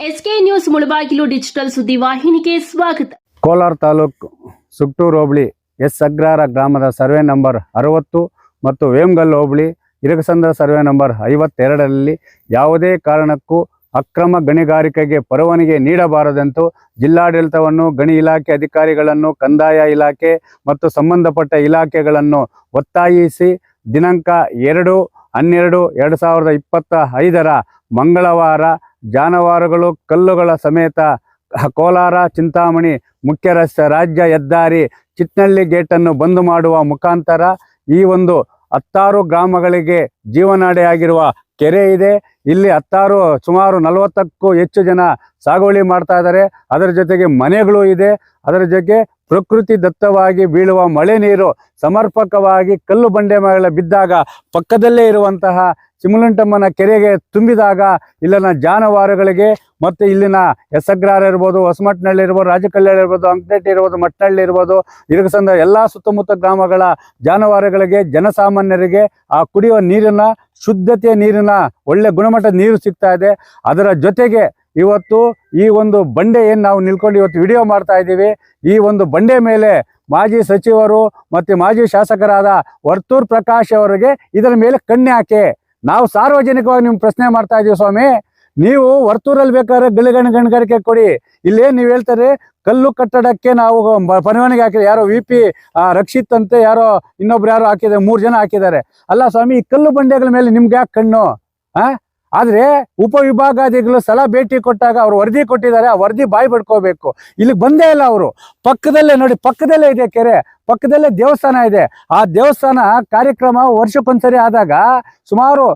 SK news Mulbagal digital ಸುದ್ದಿ ವಾಹಿನಿಗೆ ಸ್ವಾಗತ. ಕೋಲಾರ ತಾಲೂಕು ಸುಕ್ಟೂರು ಹೋಬಳಿ ಎಸ್ ಅಗ್ರಾರ ಗ್ರಾಮದ ಸರ್ವೆ ನಂಬರ್ ಅರವತ್ತು ಮತ್ತು ವೇಮಗಲ್ ಹೋಬಳಿ ಇರಗಸಂದ್ರ ಸರ್ವೆ ನಂಬರ್ ಐವತ್ತೆರಡರಲ್ಲಿ ಯಾವುದೇ ಕಾರಣಕ್ಕೂ ಅಕ್ರಮ ಗಣಿಗಾರಿಕೆಗೆ ಪರವಾನಿಗೆ ನೀಡಬಾರದೆಂದು ಜಿಲ್ಲಾಡಳಿತವನ್ನು, ಗಣಿ ಇಲಾಖೆ ಅಧಿಕಾರಿಗಳನ್ನು, ಕಂದಾಯ ಇಲಾಖೆ ಮತ್ತು ಸಂಬಂಧಪಟ್ಟ ಇಲಾಖೆಗಳನ್ನು ಒತ್ತಾಯಿಸಿ ದಿನಾಂಕ ಎರಡು ಹನ್ನೆರಡು ಎರಡು ಸಾವಿರದ ಇಪ್ಪತ್ತ ಐದರ ಮಂಗಳವಾರ ಜಾನುವಾರುಗಳು, ಕಲ್ಲುಗಳ ಸಮೇತ ಕೋಲಾರ, ಚಿಂತಾಮಣಿ ಮುಖ್ಯ ರಸ್ತೆ ರಾಜ್ಯ ಹೆದ್ದಾರಿ ಚಿತ್ನಳ್ಳಿ ಗೇಟನ್ನು ಬಂದ್ ಮಾಡುವ ಮುಖಾಂತರ ಈ ಒಂದು ಹತ್ತಾರು ಗ್ರಾಮಗಳಿಗೆ ಜೀವನಾಡಿಯಾಗಿರುವ ಕೆರೆ ಇದೆ. ಇಲ್ಲಿ ಹತ್ತಾರು, ಸುಮಾರು ನಲವತ್ತಕ್ಕೂ ಹೆಚ್ಚು ಜನ ಸಾಗುವಳಿ ಮಾಡ್ತಾ ಇದ್ದಾರೆ. ಅದರ ಜೊತೆಗೆ ಮನೆಗಳು ಇದೆ. ಅದರ ಜೊತೆಗೆ ಪ್ರಕೃತಿ ದತ್ತವಾಗಿ ಬೀಳುವ ಮಳೆ ನೀರು ಸಮರ್ಪಕವಾಗಿ ಕಲ್ಲು ಬಂಡೆ ಮೇಲೆ ಬಿದ್ದಾಗ ಪಕ್ಕದಲ್ಲೇ ಇರುವಂತಹ ಚಿಮುಲಂಟಮ್ಮನ ಕೆರೆಗೆ ತುಂಬಿದಾಗ ಇಲ್ಲಿನ ಜಾನುವಾರುಗಳಿಗೆ ಮತ್ತು ಇಲ್ಲಿನ ಎಸಗ್ರಾರ ಇರ್ಬೋದು ಹೊಸಮಟ್ನಹಳ್ಳಿ ಇರ್ಬೋದು, ರಾಜಕಲ್ಯಾಣ ಇರ್ಬೋದು ಅಂಕನಟ್ಟಿ ಇರ್ಬೋದು ಮಟ್ನಹಳ್ಳಿ ಇರ್ಬೋದು, ಇರಗಸಂದ ಎಲ್ಲ ಸುತ್ತಮುತ್ತ ಗ್ರಾಮಗಳ ಜಾನುವಾರುಗಳಿಗೆ ಜನಸಾಮಾನ್ಯರಿಗೆ ಆ ಕುಡಿಯುವ ನೀರಿನ, ಶುದ್ಧತೆಯ ನೀರಿನ ಒಳ್ಳೆ ಗುಣಮಟ್ಟದ ನೀರು ಸಿಗ್ತಾ ಇದೆ. ಅದರ ಜೊತೆಗೆ ಇವತ್ತು ಈ ಒಂದು ಬಂಡೆ ಏನು ನಾವು ನಿಲ್ಕೊಂಡು ಇವತ್ತು ವಿಡಿಯೋ ಮಾಡ್ತಾ ಇದ್ದೀವಿ, ಈ ಒಂದು ಬಂಡೆ ಮೇಲೆ ಮಾಜಿ ಸಚಿವರು ಮತ್ತು ಮಾಜಿ ಶಾಸಕರಾದ ವರ್ತೂರ್ ಪ್ರಕಾಶ್ ಅವರಿಗೆ ಇದರ ಮೇಲೆ ಕಣ್ಣೆ ಹಾಕಿ ನಾವು ಸಾರ್ವಜನಿಕವಾಗಿ ನಿಮ್ಗೆ ಪ್ರಶ್ನೆ ಮಾಡ್ತಾ ಇದೀವಿ ಸ್ವಾಮಿ. ನೀವು ವರ್ತೂರಲ್ಲಿ ಬೇಕಾದ್ರೆ ಗಿಳಿಗಣ ಗಣಿಗಾರಿಕೆ ಕೊಡಿ. ಇಲ್ಲೇನು ನೀವು ಹೇಳ್ತಾರೆ, ಕಲ್ಲು ಕಟ್ಟಡಕ್ಕೆ ನಾವು ಪರವಾನಗಿ ಹಾಕಿದ್ರೆ ಯಾರೋ ವಿ ಪಿ ರಕ್ಷಿತ್ ಅಂತೆ ಯಾರೋ ಇನ್ನೊಬ್ರು ಯಾರೋ ಹಾಕಿದ್ದಾರೆ, ಮೂರು ಜನ ಹಾಕಿದ್ದಾರೆ. ಅಲ್ಲ ಸ್ವಾಮಿ, ಈ ಕಲ್ಲು ಬಂಡೆಗಳ ಮೇಲೆ ನಿಮ್ಗೆ ಯಾಕೆ ಕಣ್ಣು? ಆ? ಆದ್ರೆ ಉಪವಿಭಾಗಾದಿಗಳು ಸಲ ಭೇಟಿ ಕೊಟ್ಟಾಗ ಅವ್ರು ವರದಿ ಕೊಟ್ಟಿದ್ದಾರೆ, ಆ ವರದಿ ಬಾಯಿ ಬಿಡ್ಕೋಬೇಕು ಇಲ್ಲಿಗೆ ಬಂದೇ ಇಲ್ಲ ಅವರು. ಪಕ್ಕದಲ್ಲೇ ನೋಡಿ, ಪಕ್ಕದಲ್ಲೇ ಇದೆ ಕೆರೆ, ಪಕ್ಕದಲ್ಲೇ ದೇವಸ್ಥಾನ ಇದೆ. ಆ ದೇವಸ್ಥಾನ ಕಾರ್ಯಕ್ರಮ ವರ್ಷಕ್ಕೊಂದ್ಸರಿ ಆದಾಗ ಸುಮಾರು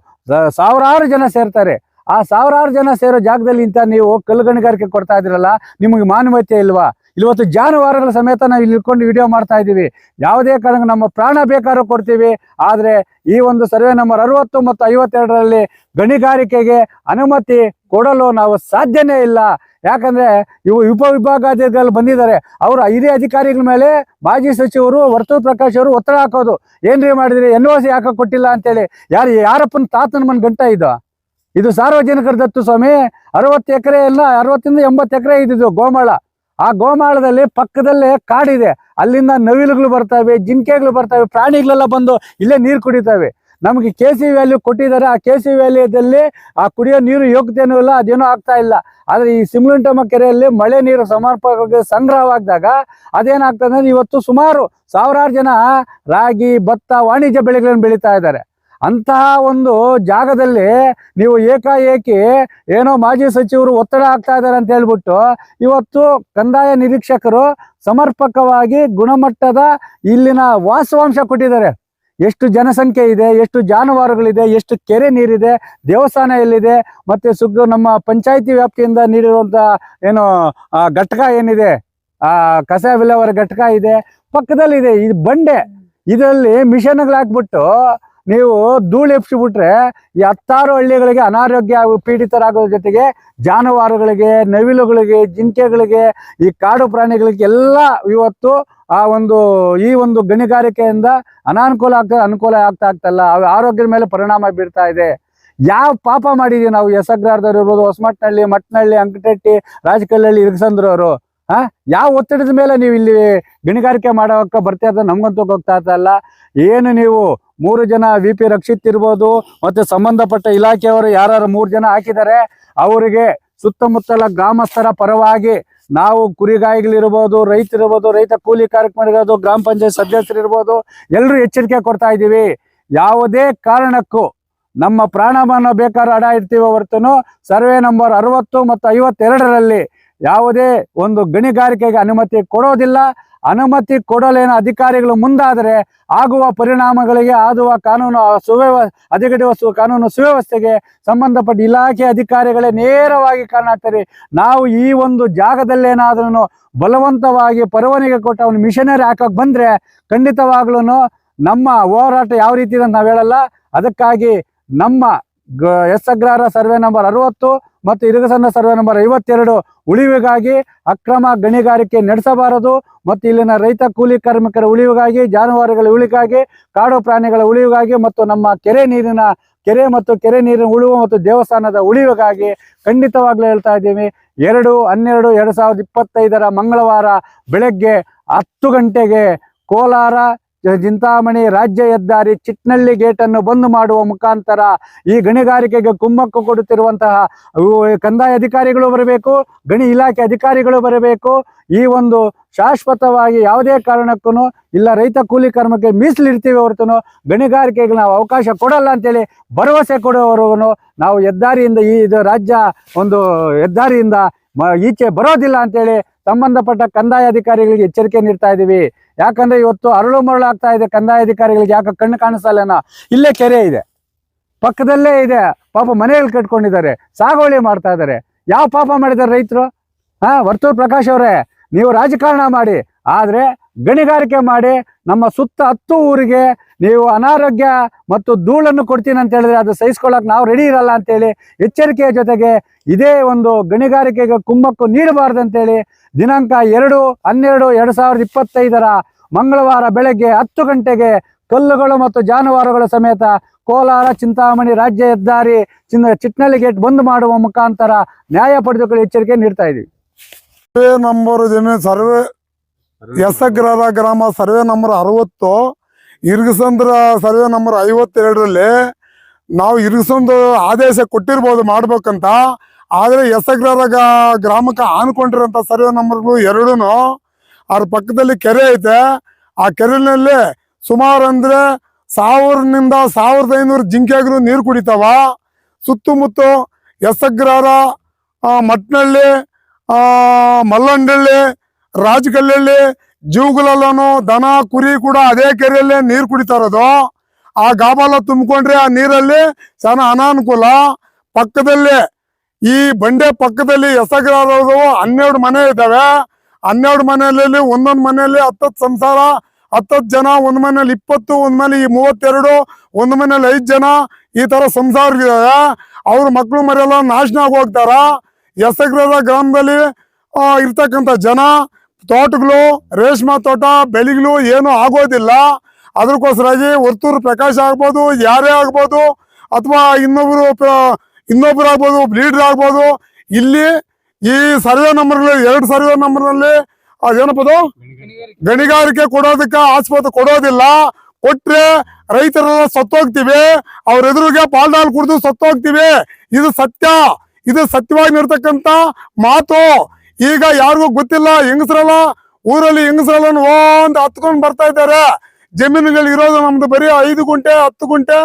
ಸಾವಿರಾರು ಜನ ಸೇರ್ತಾರೆ. ಆ ಸಾವಿರಾರು ಜನ ಸೇರೋ ಜಾಗದಲ್ಲಿ ಇಂತ ನೀವು ಕಲ್ಲುಗಣಿಗಾರಿಕೆ ಕೊಡ್ತಾ ಇದ್ರಲ್ಲ, ನಿಮಗೆ ಮಾನವೀಯತೆ ಇಲ್ವಾ? ಇವತ್ತು ಜಾನುವಾರುಗಳ ಸಮೇತ ನಾವು ಇಲ್ಲಿ ಇಟ್ಕೊಂಡು ವಿಡಿಯೋ ಮಾಡ್ತಾ ಇದ್ದೀವಿ. ಯಾವುದೇ ಕಾರಣಕ್ಕೆ ನಮ್ಮ ಪ್ರಾಣ ಬೇಕಾದ್ರೂ ಕೊಡ್ತೀವಿ. ಆದರೆ ಈ ಒಂದು ಸರ್ವೆ ನಂಬರ್ ಅರವತ್ತು ಮತ್ತು ಐವತ್ತೆರಡರಲ್ಲಿ ಗಣಿಗಾರಿಕೆಗೆ ಅನುಮತಿ ಕೊಡಲು ನಾವು ಸಾಧ್ಯನೇ ಇಲ್ಲ. ಯಾಕಂದ್ರೆ ಇವು ಉಪವಿಭಾಗಾಧಿಕಾರಿಗಳು ಬಂದಿದ್ದಾರೆ. ಅವರು ಹಿರಿಯ ಅಧಿಕಾರಿಗಳ ಮೇಲೆ ಮಾಜಿ ಸಚಿವರು, ವರ್ತೂರ್ ಪ್ರಕಾಶ್ ಅವರು ಒತ್ತಡ ಹಾಕೋದು. ಏನ್ರಿ ಮಾಡಿದ್ರಿ? ಎನ್ ಓ ಸಿ ಯಾಕೆ ಕೊಟ್ಟಿಲ್ಲ ಅಂತೇಳಿ. ಯಾರು, ಯಾರಪ್ಪನ ತಾತನ ಮನ್ ಗಂಟ ಇದು? ಇದು ಸಾರ್ವಜನಿಕರ ದತ್ತು ಸ್ವಾಮಿ. ಅರವತ್ತು ಎಕರೆ ಎಲ್ಲ ಅರವತ್ತಿಂದ ಎಂಬತ್ತು ಎಕರೆ ಇದ್ದಿದ್ದು ಗೋಮಾಳ. ಆ ಗೋಮಾಳದಲ್ಲಿ ಪಕ್ಕದಲ್ಲೇ ಕಾಡಿದೆ. ಅಲ್ಲಿಂದ ನವಿಲುಗಳು ಬರ್ತವೆ, ಜಿಂಕೆಗಳು ಬರ್ತವೆ, ಪ್ರಾಣಿಗಳೆಲ್ಲ ಬಂದು ಇಲ್ಲೇ ನೀರು ಕುಡಿತವೆ. ನಮಗೆ ಕೆ ಸಿ ವ್ಯಾಲ್ಯೂ ಕೊಟ್ಟಿದ್ದಾರೆ. ಆ ಕೆ ಸಿ ವ್ಯಾಲ್ಯೂದಲ್ಲಿ ಆ ಕುಡಿಯೋ ನೀರು ಯೋಗ್ಯತೆನೂ ಇಲ್ಲ, ಅದೇನೂ ಆಗ್ತಾ ಇಲ್ಲ. ಆದರೆ ಈ ಸಿಮ್ಲುಂಟಮ್ಮ ಕೆರೆಯಲ್ಲಿ ಮಳೆ ನೀರು ಸಮರ್ಪಕವಾಗಿ ಸಂಗ್ರಹವಾದಾಗ ಅದೇನಾಗ್ತದೆ ಅಂದ್ರೆ ಇವತ್ತು ಸುಮಾರು ಸಾವಿರಾರು ಜನ ರಾಗಿ, ಭತ್ತ, ವಾಣಿಜ್ಯ ಬೆಳೆಗಳನ್ನು ಬೆಳೀತಾ ಇದ್ದಾರೆ. ಅಂತಹ ಒಂದು ಜಾಗದಲ್ಲಿ ನೀವು ಏಕಾಏಕಿ ಏನೋ ಮಾಜಿ ಸಚಿವರು ಒತ್ತಡ ಆಗ್ತಾ ಇದ್ದಾರೆ ಅಂತ ಹೇಳ್ಬಿಟ್ಟು ಇವತ್ತು ಕಂದಾಯ ನಿರೀಕ್ಷಕರು ಸಮರ್ಪಕವಾಗಿ ಗುಣಮಟ್ಟದ ಇಲ್ಲಿನ ವಾಸವಾಂಶ ಕೊಟ್ಟಿದ್ದಾರೆ. ಎಷ್ಟು ಜನಸಂಖ್ಯೆ ಇದೆ, ಎಷ್ಟು ಜಾನುವಾರುಗಳಿದೆ, ಎಷ್ಟು ಕೆರೆ ನೀರಿದೆ, ದೇವಸ್ಥಾನ ಎಲ್ಲಿದೆ, ಮತ್ತೆ ಸುಗ್ಗ ನಮ್ಮ ಪಂಚಾಯಿತಿ ವ್ಯಾಪ್ತಿಯಿಂದ ನೀಡಿರುವಂತ ಏನು ಘಟಕ ಏನಿದೆ, ಆ, ಕಸ ವಿಲೇವಾರಿ ಘಟಕ ಇದೆ ಪಕ್ಕದಲ್ಲಿ ಇದೆ ಇದು ಬಂಡೆ. ಇದರಲ್ಲಿ ಮಿಷನ್ಗಳು ಹಾಕ್ಬಿಟ್ಟು ನೀವು ಧೂಳು ಎಪ್ಸಿಬಿಟ್ರೆ ಈ ಹತ್ತಾರು ಹಳ್ಳಿಗಳಿಗೆ ಅನಾರೋಗ್ಯ ಪೀಡಿತರಾಗೋದ್ರ ಜೊತೆಗೆ ಜಾನುವಾರುಗಳಿಗೆ, ನವಿಲುಗಳಿಗೆ, ಜಿಂಕೆಗಳಿಗೆ, ಈ ಕಾಡು ಪ್ರಾಣಿಗಳಿಗೆ ಎಲ್ಲ ಇವತ್ತು ಆ ಒಂದು, ಈ ಒಂದು ಗಣಿಗಾರಿಕೆಯಿಂದ ಅನಾನುಕೂಲ ಆಗ್ತಾ, ಅನುಕೂಲ ಆಗ್ತಾ ಆಗ್ತಲ್ಲ ಅವು ಆರೋಗ್ಯದ ಮೇಲೆ ಪರಿಣಾಮ ಬೀರ್ತಾ ಇದೆ. ಯಾವ ಪಾಪ ಮಾಡಿದೀವಿ ನಾವು? ಎಸಗ್ರಾರ್ದವ್ರು ಇರ್ಬೋದು ಹೊಸಮಟ್ನಹಳ್ಳಿ ಮಟ್ನಹಳ್ಳಿ ಅಂಕಟಟ್ಟಿ ರಾಜಕಲ್ಲಹಳ್ಳಿ ಇರ್ಗಸಂದ್ರವರು. ಆ? ಯಾವ ಒತ್ತಡದ ಮೇಲೆ ನೀವು ಇಲ್ಲಿ ಗಣಿಗಾರಿಕೆ ಮಾಡೋಕೆ ಬರ್ತಾ ಇದ್ದ ನಮ್ಗಂತೂ ಹೋಗ್ತಾ ಇರ್ತಲ್ಲ ಏನು ನೀವು ಮೂರು ಜನ ವಿ ಪಿ ರಕ್ಷಿತ್ ಇರ್ಬೋದು ಮತ್ತೆ ಸಂಬಂಧಪಟ್ಟ ಇಲಾಖೆಯವರು ಯಾರು ಮೂರು ಜನ ಹಾಕಿದ್ದಾರೆ, ಅವರಿಗೆ ಸುತ್ತಮುತ್ತಲ ಗ್ರಾಮಸ್ಥರ ಪರವಾಗಿ ನಾವು ಕುರಿಗಾಯಿಗಳಿರ್ಬೋದು, ರೈತರಿರ್ಬೋದು, ರೈತ ಕೂಲಿ ಕಾರ್ಯಕ್ರಮ ಗ್ರಾಮ ಪಂಚಾಯತ್ ಸದಸ್ಯರು ಇರ್ಬೋದು ಎಲ್ಲರೂ ಎಚ್ಚರಿಕೆ ಕೊಡ್ತಾ ಇದ್ದೀವಿ. ಯಾವುದೇ ಕಾರಣಕ್ಕೂ ನಮ್ಮ ಪ್ರಾಣವನ್ನು ಬೇಕಾದ್ರೆ ಅಡ ಇರ್ತೀವಿ ಹೊರತುನು ಸರ್ವೆ ನಂಬರ್ ಅರವತ್ತು ಮತ್ತು ಐವತ್ತೆರಡರಲ್ಲಿ ಯಾವುದೇ ಒಂದು ಗಣಿಗಾರಿಕೆಗೆ ಅನುಮತಿ ಕೊಡೋದಿಲ್ಲ. ಅನುಮತಿ ಕೊಡಲೇನ ಅಧಿಕಾರಿಗಳು ಮುಂದಾದರೆ ಆಗುವ ಪರಿಣಾಮಗಳಿಗೆ ಆಗುವ ಕಾನೂನು ಸುವ್ಯವ ವಸ್ತು ಕಾನೂನು ಸುವ್ಯವಸ್ಥೆಗೆ ಸಂಬಂಧಪಟ್ಟ ಇಲಾಖೆ ಅಧಿಕಾರಿಗಳೇ ನೇರವಾಗಿ ಕಾರಣ ಆಗ್ತಾರೆ ನಾವು ಈ ಒಂದು ಜಾಗದಲ್ಲೇನಾದ್ರೂ ಬಲವಂತವಾಗಿ ಪರವಾನಿಗೆ ಕೊಟ್ಟು ಒಂದು ಮಿಷನರಿ ಹಾಕಕ್ಕೆ ಬಂದರೆ ಖಂಡಿತವಾಗ್ಲೂ ನಮ್ಮ ಹೋರಾಟ ಯಾವ ರೀತಿ ಅಂತ ನಾವು ಹೇಳಲ್ಲ. ಅದಕ್ಕಾಗಿ ನಮ್ಮ ಎಸ್ ಅಗ್ರಹಾರ ಸರ್ವೆ ನಂಬರ್ ಅರವತ್ತು ಮತ್ತು ಇರುಗಸಂದ ಸರ್ವೆ ನಂಬರ್ ಐವತ್ತೆರಡು, ಉಳಿವಿಗಾಗಿ ಅಕ್ರಮ ಗಣಿಗಾರಿಕೆ ನಡೆಸಬಾರದು ಮತ್ತು ಇಲ್ಲಿನ ರೈತ ಕೂಲಿ ಕಾರ್ಮಿಕರ ಉಳಿವಿಗಾಗಿ, ಜಾನುವಾರುಗಳ ಉಳಿಗಾಗಿ ಕಾಡು ಪ್ರಾಣಿಗಳ ಉಳಿವಿಗಾಗಿ ಮತ್ತು ನಮ್ಮ ಕೆರೆ ನೀರಿನ, ಕೆರೆ ಮತ್ತು ಕೆರೆ ನೀರಿನ ಉಳಿವು ಮತ್ತು ದೇವಸ್ಥಾನದ ಉಳಿವಿಗಾಗಿ ಖಂಡಿತವಾಗ್ಲೂ ಹೇಳ್ತಾ ಇದ್ದೀವಿ. ಎರಡು, ಹನ್ನೆರಡು, ಎರಡು ಸಾವಿರದ ಇಪ್ಪತ್ತೈದರ ಮಂಗಳವಾರ ಬೆಳಗ್ಗೆ ಹತ್ತು ಗಂಟೆಗೆ ಕೋಲಾರ ಚಿಂತಾಮಣಿ ರಾಜ್ಯ ಹೆದ್ದಾರಿ ಚಿಟ್ನಳ್ಳಿ ಗೇಟನ್ನು ಬಂದ್ ಮಾಡುವ ಮುಖಾಂತರ ಈ ಗಣಿಗಾರಿಕೆಗೆ ಕುಮ್ಮಕ್ಕು ಕೊಡುತ್ತಿರುವಂತಹ ಕಂದಾಯ ಅಧಿಕಾರಿಗಳು ಬರಬೇಕು, ಗಣಿ ಇಲಾಖೆ ಅಧಿಕಾರಿಗಳು ಬರಬೇಕು. ಈ ಒಂದು ಶಾಶ್ವತವಾಗಿ ಯಾವುದೇ ಕಾರಣಕ್ಕೂ ಇಲ್ಲ, ರೈತ ಕೂಲಿ ಕರ್ಮಕ್ಕೆ ಮೀಸಲಿಡ್ತೀವಿ ಹೊರತು ಗಣಿಗಾರಿಕೆಗೆ ನಾವು ಅವಕಾಶ ಕೊಡಲ್ಲ ಅಂತೇಳಿ ಭರವಸೆ ಕೊಡುವವರು ನಾವು ಹೆದ್ದಾರಿಯಿಂದ ಈ ರಾಜ್ಯ ಒಂದು ಹೆದ್ದಾರಿಯಿಂದ ಈಚೆ ಬರೋದಿಲ್ಲ ಅಂತೇಳಿ ಸಂಬಂಧಪಟ್ಟ ಕಂದಾಯ ಅಧಿಕಾರಿಗಳಿಗೆ ಎಚ್ಚರಿಕೆ ನೀಡ್ತಾ ಇದ್ದೀವಿ ಯಾಕಂದ್ರೆ ಇವತ್ತು ಅರಳು ಮರಳು ಆಗ್ತಾ ಇದೆ. ಕಂದಾಯ ಅಧಿಕಾರಿಗಳಿಗೆ ಯಾಕೆ ಕಣ್ಣು ಕಾಣಿಸಲ್ಲ ಇಲ್ಲೇ ಕೆರೆ ಇದೆ. ಪಕ್ಕದಲ್ಲೇ ಇದೆ. ಪಾಪ ಮನೆಯಲ್ಲಿ ಕಟ್ಕೊಂಡಿದ್ದಾರೆ. ಸಾಗುವಳಿ ಮಾಡ್ತಾ ಇದ್ದಾರೆ. ಯಾವ ಪಾಪ ಮಾಡಿದ್ದಾರೆ ರೈತರು? ಹಾ, ವರ್ತೂರ್ ಪ್ರಕಾಶ್ ಅವರೇ, ನೀವು ರಾಜಕಾರಣ ಮಾಡಿ. ಆದ್ರೆ ಗಣಿಗಾರಿಕೆ ಮಾಡಿ ನಮ್ಮ ಸುತ್ತ ಹತ್ತು ಊರಿಗೆ ನೀವು ಅನಾರೋಗ್ಯ ಮತ್ತು ಧೂಳನ್ನು ಕೊಡ್ತೀನಿ ಅಂತ ಹೇಳಿದ್ರೆ ಅದು ಸಹಿಸ್ಕೊಳ್ಳೋಕೆ ನಾವು ರೆಡಿ ಇರಲ್ಲ ಅಂತೇಳಿ ಎಚ್ಚರಿಕೆಯ ಜೊತೆಗೆ ಇದೇ ಒಂದು ಗಣಿಗಾರಿಕೆಗೆ ಕುಂಭಕ್ಕೂ ನೀಡಬಾರ್ದು ಅಂತೇಳಿ ದಿನಾಂಕ ಎರಡು ಹನ್ನೆರಡು ಎರಡು ಸಾವಿರದ ಇಪ್ಪತ್ತೈದರ ಮಂಗಳವಾರ ಬೆಳಗ್ಗೆ ಹತ್ತು ಗಂಟೆಗೆ ಕಲ್ಲುಗಳು ಮತ್ತು ಜಾನುವಾರುಗಳ ಸಮೇತ ಕೋಲಾರ, ಚಿಂತಾಮಣಿ ರಾಜ್ಯ ಹೆದ್ದಾರಿ ಚಿನ್ನ ಚಿಟ್ನಳ್ಳಿ ಗೇಟ್ ಬಂದ್ ಮಾಡುವ ಮುಖಾಂತರ ನ್ಯಾಯ ಪಡೆದುಕೊಳ್ಳಿ ಎಚ್ಚರಿಕೆ ನೀಡ್ತಾ ಇದ್ದೀವಿ ನಂಬರ್ ಸರ್ವೆ ಎಸಗ್ರರ ಗ್ರಾಮ ಸರ್ವೆ ನಂಬರ್ ಅರವತ್ತು ಇರ್ಗಸಂದ್ರ ಸರ್ವೆ ನಂಬರ್ ಐವತ್ತೆರಡರಲ್ಲಿ ನಾವು ಇರ್ಗಸಂದು ಆದೇಶ ಕೊಟ್ಟಿರ್ಬೋದು ಮಾಡ್ಬೇಕಂತ ಆದರೆ ಎಸಗ್ರರ ಗ್ರಾಮಕ್ಕೆ ಆನ್ಕೊಂಡಿರೋಂಥ ಸರ್ವೆ ನಂಬರ್ಗಳು ಎರಡೂ ಅದ್ರ ಪಕ್ಕದಲ್ಲಿ ಕೆರೆ ಐತೆ. ಆ ಕೆರೆನಲ್ಲಿ ಸುಮಾರು ಅಂದರೆ ಸಾವಿರನಿಂದ ಸಾವಿರದ ಐನೂರು ಜಿಂಕೆಗಳು ನೀರು ಕುಡಿತಾವ. ಸುತ್ತಮುತ್ತ ಎಸಗ್ರಾರ ಆ, ಮಟ್ನಳ್ಳಿ ರಾಜಕಲ್ಲಳ್ಳಿ ಜೀವಗಳಲ್ಲೂ ದನ, ಕುರಿ ಕೂಡ ಅದೇ ಕೆರೆಯಲ್ಲೇ ನೀರು ಕುಡಿತಾ ಇರೋದು. ಆ ಗಾಬಾಲ ತುಂಬಿಕೊಂಡ್ರೆ ಆ ನೀರಲ್ಲಿ ಸಣ್ಣ ಅನಾನುಕೂಲ. ಪಕ್ಕದಲ್ಲಿ ಈ ಬಂಡೆ ಪಕ್ಕದಲ್ಲಿ ಎಸಗಿರೋದು ಹನ್ನೆರಡು ಮನೆ ಇದ್ದಾವೆ. ಹನ್ನೆರಡು ಮನೆಯಲ್ಲಿ ಒಂದೊಂದು ಮನೆಯಲ್ಲಿ ಹತ್ತತ್ತು ಸಂಸಾರ, ಹತ್ತತ್ತು ಜನ, ಒಂದು ಮನೇಲಿ ಇಪ್ಪತ್ತು, ಒಂದು ಈ ಮೂವತ್ತೆರಡು, ಒಂದು ಮನೇಲಿ ಐದು ಜನ ಈ ಥರ ಸಂಸಾರ ಇದಾವೆ ಅವ್ರ ಮಕ್ಕಳು ಮರೆಲ್ಲ ನಾಶನ ಆಗಿ ಹೋಗ್ತಾರ ಗ್ರಾಮದಲ್ಲಿ ಇರ್ತಕ್ಕಂಥ ಜನ ತೋಟಗಳು, ರೇಷ್ಮೆ ತೋಟ ಬೆಳೆಗಳು ಏನು ಆಗೋದಿಲ್ಲ. ಅದಕ್ಕೋಸ್ಕರಾಗಿ ವರ್ತೂರು ಪ್ರಕಾಶ್ ಆಗ್ಬೋದು, ಯಾರೇ ಆಗ್ಬೋದು, ಅಥವಾ ಇನ್ನೊಬ್ರು ಪ್ರ- ಇನ್ನೊಬ್ರು ಆಗ್ಬೋದು ಲೀಡರ್ ಆಗ್ಬೋದು, ಇಲ್ಲಿ ಈ ಸರ್ವೆ ನಂಬರ್ಗಳು ಎರಡು ಸರ್ವೆ ನಂಬರ್ನಲ್ಲಿ ಏನಪ್ಪದು ಗಣಿಗಾರಿಕೆ ಕೊಡೋದಕ್ಕೆ ಆಸ್ಪತ್ರೆ ಕೊಡೋದಿಲ್ಲ. ಕೊಟ್ರೆ ರೈತರೆಲ್ಲ ಸತ್ತೋಗ್ತೀವಿ. ಅವ್ರ ಎದುರಿಗೆ ಪಾಲ್ಡಾಲ್ ಕುಡಿದು ಸತ್ತೋಗ್ತೀವಿ. ಇದು ಸತ್ಯ. ಇದು ಸತ್ಯವಾಗಿ ನಿರ್ತಕ್ಕಂತ ಮಾತು. ಈಗ ಯಾರಿಗೂ ಗೊತ್ತಿಲ್ಲ, ಹೆಂಗಸ್ರಲ್ಲ? ಊರಲ್ಲಿ ಹೆಂಗಸ್ರಲ್ಲ ಒಂದ್ ಹತ್ಕೊಂಡ್ ಬರ್ತಾ ಇದ್ದಾರೆ. ಜಮೀನುಗಳು ಇರೋದು ನಮ್ದು ಬರೀ ಐದು ಗುಂಟೆ, ಹತ್ತು ಗುಂಟೆ,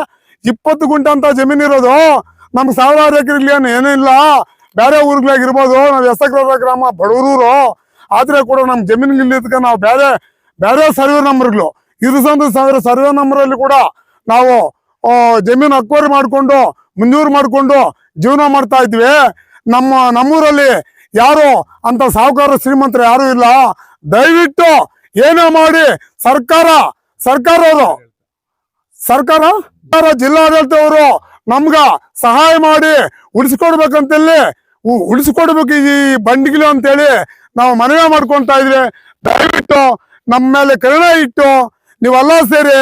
ಇಪ್ಪತ್ತು ಗುಂಟೆ ಅಂತ ಜಮೀನು ಇರೋದು. ನಮ್ಗೆ ಸಾವಿರಾರು ಎಕರೆ ಏನು ಏನಿಲ್ಲ ಬೇರೆ ಊರ್ಗಳಾಗಿರ್ಬೋದು ನಾವ್ ಎಸಗ್ರ ಗ್ರಾಮ ಬಡವರೂರು ಆದ್ರೆ ಕೂಡ ನಮ್ ಜಮೀನ್ ಇಲ್ಲಿದ್ದಕ್ಕೆ ನಾವು ಬೇರೆ ಬೇರೆ ಸರ್ವೆ ನಂಬರ್ಗಳು. ಇರಿಸೊಂದು ಸಾವಿರ ಸರ್ವೆ ನಂಬರ್ ಅಲ್ಲಿ ಕೂಡ ನಾವು ಜಮೀನು ಅಕ್ವರಿ ಮಾಡ್ಕೊಂಡು ಮಂಜೂರು ಮಾಡ್ಕೊಂಡು ಜೀವನ ಮಾಡ್ತಾ ಇದ್ವಿ. ನಮ್ಮ, ನಮ್ಮೂರಲ್ಲಿ ಯಾರು ಅಂತ ಸಾಹುಕಾರ ಶ್ರೀಮಂತರು ಯಾರು ಇಲ್ಲ. ದಯವಿಟ್ಟು ಏನೋ ಮಾಡಿ ಸರ್ಕಾರ, ಸರ್ಕಾರವರು, ಸರ್ಕಾರ ಜಿಲ್ಲಾಡಳಿತವರು ನಮ್ಗ ಸಹಾಯ ಮಾಡಿ ಉಳಿಸ್ಕೊಡ್ಬೇಕಂತೇಳಿ ಉಳಿಸಿಕೊಡ್ಬೇಕು ಈ ಬಂಡಿಗಿಲು ಅಂತೇಳಿ ನಾವು ಮನವಿ ಮಾಡ್ಕೊತಾ ಇದ್ರೆ ದಯವಿಟ್ಟು ನಮ್ಮ ಮೇಲೆ ಕರುಣೆ ಇಟ್ಟು ನೀವೆಲ್ಲ ಸೇರಿ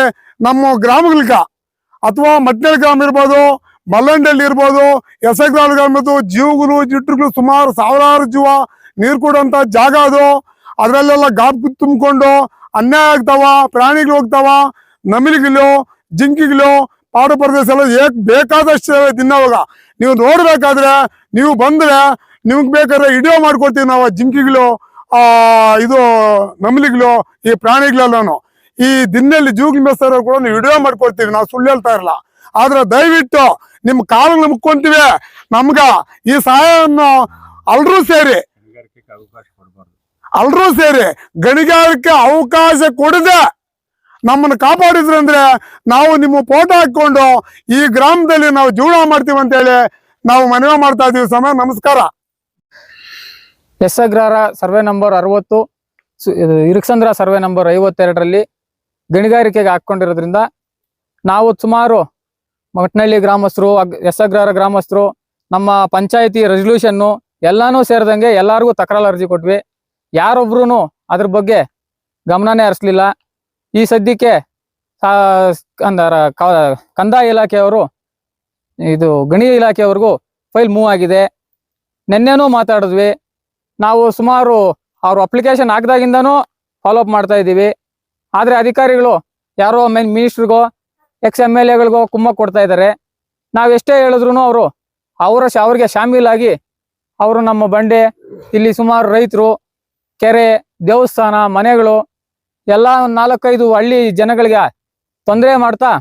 ನಮ್ಮ ಗ್ರಾಮಗಳಿಗ, ಅಥವಾ ಮಟ್ನಳ್ಳಿ ಗ್ರಾಮ ಇರ್ಬೋದು ಮಲ್ಲಂಡಳ್ಳಿ ಇರ್ಬೋದು ಇರ್ಬೋದು ಜೀವಗಳು ಜಿಟ್ರುಗಳು ಸುಮಾರು ಸಾವಿರಾರು ಜೀವ ನೀರು ಕೊಡುವಂತ ಜಾಗ ಅದು. ಅದರಲ್ಲೆಲ್ಲ ಗಾಬ್ ತುಂಬಿಕೊಂಡು ಅನ್ಯಾಯ ಆಗ್ತಾವ, ಪ್ರಾಣಿಗಳು ಹೋಗ್ತಾವ ನಮಿಲಿಗಳು ಜಿಂಕಿಗಳು ಪಾಡು ಪ್ರದೇಶ ಎಲ್ಲ ಏಕ್ ಬೇಕಾದಷ್ಟು ದಿನವಾಗ. ನೀವು ನೋಡ್ಬೇಕಾದ್ರೆ, ನೀವು ಬಂದ್ರೆ ನಿಮ್ಗೆ ಬೇಕಾದ್ರೆ ವಿಡಿಯೋ ಮಾಡ್ಕೊಡ್ತೀವಿ ನಾವು ಜಿಂಕಿಗಳು ಆ ಇದು ನಮಿಲಿಗಳು ಈ ಪ್ರಾಣಿಗಳೆಲ್ಲನು. ಈ ದಿನಲ್ಲಿ ಜೂಗ್ಲಿ ಮೇಸ್ತಾರ ಕೂಡ ನೀವು ವಿಡಿಯೋ ಮಾಡ್ಕೊಡ್ತೀವಿ, ನಾವು ಸುಳ್ಳು ಹೇಳ್ತಾ ಇರಲ್ಲ. ಆದ್ರೆ ದಯವಿಟ್ಟು ನಿಮ್ ಕಾಲನ್ನು ಮುಕ್ಕೊಂತೀವಿ. ನಮ್ಗ ಈ ಸಹಾಯವನ್ನು ಅಲ್ರೂ ಸೇರಿ ಅಲ್ರೂ ಸೇರಿ ಗಣಿಗಾರಿಕೆ ಅವಕಾಶ ಕೊಡದೆ ನಮ್ಮನ್ನು ಕಾಪಾಡಿದ್ರಂದ್ರೆ ನಾವು ನಿಮ್ಮ ಫೋಟೋ ಹಾಕೊಂಡು ಈ ಗ್ರಾಮದಲ್ಲಿ ನಾವು ಜೀವನ ಮಾಡ್ತೀವಿ ಅಂತೇಳಿ ನಾವು ಮನವಿ ಮಾಡ್ತಾ ಇದೀವಿ ಸಮಯ ನಮಸ್ಕಾರ. ಎಸ್ ಅಗ್ರಹಾರ ಸರ್ವೆ ನಂಬರ್ ಅರವತ್ತು ಇರುಕ್ಸಂದ್ರ ಸರ್ವೆ ನಂಬರ್ ಐವತ್ತೆರಡರಲ್ಲಿ ಗಣಿಗಾರಿಕೆಗೆ ಹಾಕೊಂಡಿರೋದ್ರಿಂದ ನಾವು ಸುಮಾರು ಮಟ್ನಳ್ಳಿ ಗ್ರಾಮಸ್ಥರು, ಅಗ್- ಎಸ್ ಅಗ್ರಹಾರ ಗ್ರಾಮಸ್ಥರು, ನಮ್ಮ ಪಂಚಾಯಿತಿ ರೆಸಲ್ಯೂಷನ್ನು ಎಲ್ಲಾನು ಸೇರಿದಂಗೆ ಎಲ್ಲರಿಗೂ ತಕರಾರು ಅರ್ಜಿ ಕೊಟ್ವಿ. ಯಾರೊಬ್ರು ಅದ್ರ ಬಗ್ಗೆ ಗಮನನೇ ಹರಿಸ್ಲಿಲ್ಲ. ಈ ಸದ್ಯಕ್ಕೆ ಅಂದರ ಕಂದಾಯ ಇಲಾಖೆಯವರು, ಇದು ಗಣಿ ಇಲಾಖೆಯವ್ರಿಗೂ ಫೈಲ್ ಮೂವ್ ಆಗಿದೆ. ನಿನ್ನೆನೂ ಮಾತಾಡಿದ್ವಿ. ನಾವು ಸುಮಾರು ಅವರು ಅಪ್ಲಿಕೇಶನ್ ಹಾಕ್ದಾಗಿಂದನೂ ಫಾಲೋ ಅಪ್ ಮಾಡ್ತಾ ಇದ್ದೀವಿ. ಆದರೆ ಅಧಿಕಾರಿಗಳು ಯಾರೋ ಮೇನ್ ಮಿನಿಸ್ಟ್ರಿಗೋ ಎಕ್ಸ್ ಎಂ ಎಲ್ ಎಗಳಿಗೋ ಕುಮ್ಮ ಕೊಡ್ತಾ ಇದ್ದಾರೆ. ನಾವು ಎಷ್ಟೇ ಹೇಳಿದ್ರು ಅವರು ಅವರ ಅವ್ರಿಗೆ ಶಾಮೀಲಾಗಿ ಅವರು ನಮ್ಮ ಬಂಡೆ, ಇಲ್ಲಿ ಸುಮಾರು ರೈತರು, ಕೆರೆ, ದೇವಸ್ಥಾನ, ಮನೆಗಳು, ಎಲ್ಲ ನಾಲ್ಕೈದು ಹಳ್ಳಿ ಜನಗಳಿಗೆ ತೊಂದರೆ ಮಾಡ್ತಾ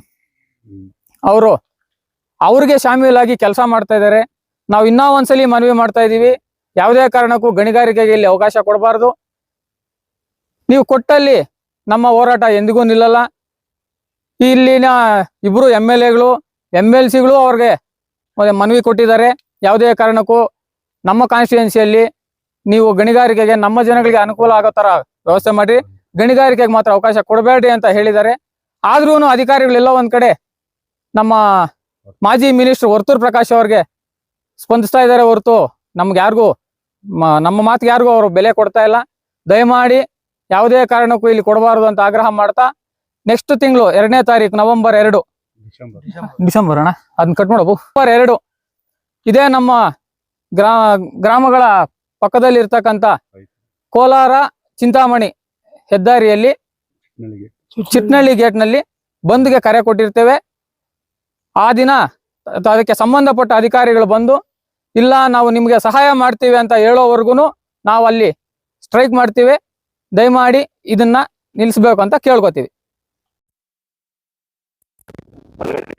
ಅವರು ಅವ್ರಿಗೆ ಶಾಮೀಲಾಗಿ ಕೆಲಸ ಮಾಡ್ತಾ ಇದ್ದಾರೆ. ನಾವು ಇನ್ನೂ ಒಂದ್ಸಲಿ ಮನವಿ ಮಾಡ್ತಾ ಇದ್ದೀವಿ. ಯಾವುದೇ ಕಾರಣಕ್ಕೂ ಗಣಿಗಾರಿಕೆಗೆ ಇಲ್ಲಿ ಅವಕಾಶ ಕೊಡಬಾರ್ದು. ನೀವು ಕೊಟ್ಟಲ್ಲಿ ನಮ್ಮ ಹೋರಾಟ ಎಂದಿಗೂ ನಿಲ್ಲಲ್ಲ. ಇಲ್ಲಿನ ಇಬ್ರು ಎಂ ಎಲ್ ಎಗಳು ಎಂ ಎಲ್ ಸಿಗಳು ಅವ್ರಿಗೆ ಮನವಿ ಕೊಟ್ಟಿದ್ದಾರೆ. ಯಾವುದೇ ಕಾರಣಕ್ಕೂ ನಮ್ಮ ಕಾನ್ಸ್ಟಿಟ್ಯೂನ್ಸಿಯಲ್ಲಿ ನೀವು ಗಣಿಗಾರಿಕೆಗೆ ನಮ್ಮ ಜನಗಳಿಗೆ ಅನುಕೂಲ ಆಗೋ ತರ ವ್ಯವಸ್ಥೆ ಮಾಡಿ ಗಣಿಗಾರಿಕೆಗೆ ಮಾತ್ರ ಅವಕಾಶ ಕೊಡಬೇಡಿ ಅಂತ ಹೇಳಿದ್ದಾರೆ. ಆದ್ರೂ ಅಧಿಕಾರಿಗಳೆಲ್ಲ ಒಂದ್ ಕಡೆ ನಮ್ಮ ಮಾಜಿ ಮಿನಿಸ್ಟರ್ ವರ್ತೂರ್ ಪ್ರಕಾಶ್ ಅವ್ರಿಗೆ ಸ್ಪಂದಿಸ್ತಾ ಇದ್ದಾರೆ ಹೊರತು ನಮ್ಗೆ ಯಾರಿಗೂ ನಮ್ಮ ಮಾತಿಗೆ ಯಾರಿಗೂ ಅವರು ಬೆಲೆ ಕೊಡ್ತಾ ಇಲ್ಲ. ದಯಮಾಡಿ ಯಾವುದೇ ಕಾರಣಕ್ಕೂ ಇಲ್ಲಿ ಕೊಡಬಾರದು ಅಂತ ಆಗ್ರಹ ಮಾಡ್ತಾ ನೆಕ್ಸ್ಟ್ ತಿಂಗಳು ಎರಡನೇ ತಾರೀಕು ನವೆಂಬರ್ ಎರಡು. ಡಿಸೆಂಬರ್. ಅಣ್ಣ? ಅದನ್ನ ಕಟ್ ಮಾಡಬು ನವೆಂಬರ್ ಎರಡು. ಇದೇ ನಮ್ಮ ಗ್ರಾ ಗ್ರಾಮಗಳ ಪಕ್ಕದಲ್ಲಿ ಇರ್ತಕ್ಕಂತ ಕೋಲಾರ ಚಿಂತಾಮಣಿ ಹೆದ್ದಾರಿಯಲ್ಲಿ ಚಿಟ್ನಳ್ಳಿ ಗೇಟ್ನಲ್ಲಿ ಬಂದ್ಗೆ ಕರೆ ಕೊಟ್ಟಿರ್ತೇವೆ. ಆ ದಿನ ಅದಕ್ಕೆ ಸಂಬಂಧಪಟ್ಟ ಅಧಿಕಾರಿಗಳು ಬಂದು ಇಲ್ಲ ನಾವು ನಿಮಗೆ ಸಹಾಯ ಮಾಡ್ತೀವಿ ಅಂತ ಹೇಳೋವರೆಗೂ ನಾವು ಅಲ್ಲಿ ಸ್ಟ್ರೈಕ್ ಮಾಡ್ತೀವಿ. ದಯಮಾಡಿ ಇದನ್ನ ನಿಲ್ಲಿಸ್ಬೇಕು ಅಂತ ಕೇಳ್ಕೊತೀವಿ. Okay.